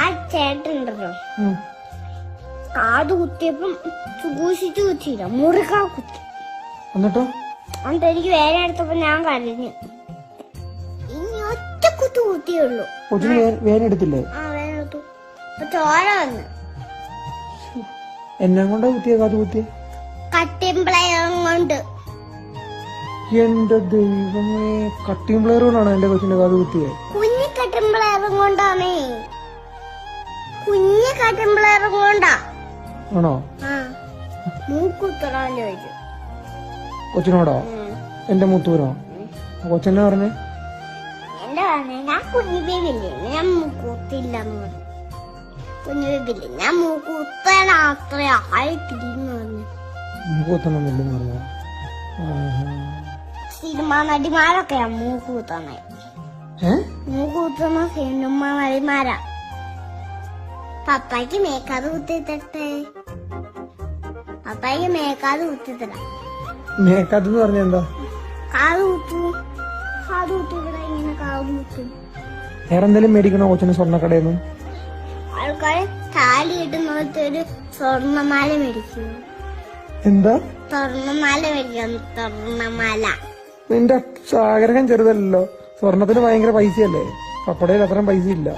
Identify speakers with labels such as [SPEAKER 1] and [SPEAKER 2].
[SPEAKER 1] ആ ചേട്ടനുണ്ടല്ലോ. കാത് കുത്തിയപ്പം സൂക്ഷിച്ചു കുത്തിയില്ല മുറുകാ കുത്തി.
[SPEAKER 2] എന്നിട്ടോ?
[SPEAKER 1] എന്നിട്ട് എനിക്ക് വേദന എടുത്തപ്പോ ഞാൻ കരഞ്ഞു. ഇനി ഒറ്റ കുത്തു കുത്തിയുള്ളൂ
[SPEAKER 2] വേദന എടുത്തില്ലേ
[SPEAKER 1] ആ വേദന എടുത്തു. അപ്പൊ ചോര വന്ന്.
[SPEAKER 2] എന്നെ കൊണ്ടാ കുത്തിയ കാത് കുത്തിയ?
[SPEAKER 1] കട്ടിമ്പിളയം കൊണ്ട്.
[SPEAKER 2] എന്റെ ദൈവമേ കട്ടിംപ്ലയറുകൊണ്ടാണ് എന്റെ കൊച്ചിന്റെ കാത് കുത്തിയത്
[SPEAKER 1] കുഞ്ഞു കട്ടിമ്പിളയം കൊണ്ടാണേ.
[SPEAKER 2] ആണോ?
[SPEAKER 1] ചോദിച്ചു.
[SPEAKER 2] കൊച്ചിനോടോ. എന്റെ മൂത്തൂരോ? കൊച്ചെന്നെ പറഞ്ഞേ?
[SPEAKER 1] എന്റെ പറഞ്ഞ ഞാൻ കുഞ്ഞു ബേബില്ലേ ഞാൻ മൂക്കുത്തില്ലെന്ന് പറഞ്ഞു. കുഞ്ഞു ബേബില്ലേ ഞാൻ മൂക്കുത്തണ അത്ര ആയിട്ടില്ലെന്ന് പറഞ്ഞു.
[SPEAKER 2] കുത്തണമെന്നില്ലെന്ന് പറഞ്ഞു?
[SPEAKER 1] സിനിമ നടിമാരൊക്കെയാ മൂക്കൂത്തണേ.
[SPEAKER 2] ഏ?
[SPEAKER 1] മൂക്കുത്തുന്ന സിനിമ നടിമാരാ. പപ്പായ്ക്ക് മേക്കാതെ കുത്തിത്തട്ടെ പപ്പായ്ക്ക് മേക്കാതെ കുത്തിത്തട
[SPEAKER 2] മേക്കാത്ത പറഞ്ഞ എന്താ
[SPEAKER 1] കാത് കുത്തു കാത് കുത്തു ഇവിടെ ഇങ്ങനെ കാത് കുത്തു
[SPEAKER 2] വേറെ എന്തെങ്കിലും മേടിക്കണോ കൊച്ചിന് സ്വർണക്കടയിൽ നിന്ന്
[SPEAKER 1] ആൾക്കാർ താലി ഇടുന്നിടത്ത് ഒരു സ്വർണമാല മേടിക്കും
[SPEAKER 2] എന്താ?
[SPEAKER 1] സ്വർണമാല മേടിക്കും സ്വർണമാല.
[SPEAKER 2] നിന്റെ ആഗ്രഹം ചെറുതല്ലോ സ്വർണത്തിന് ഭയങ്കര പൈസയല്ലേ? പപ്പടയിൽ അത്രയും പൈസ ഇല്ല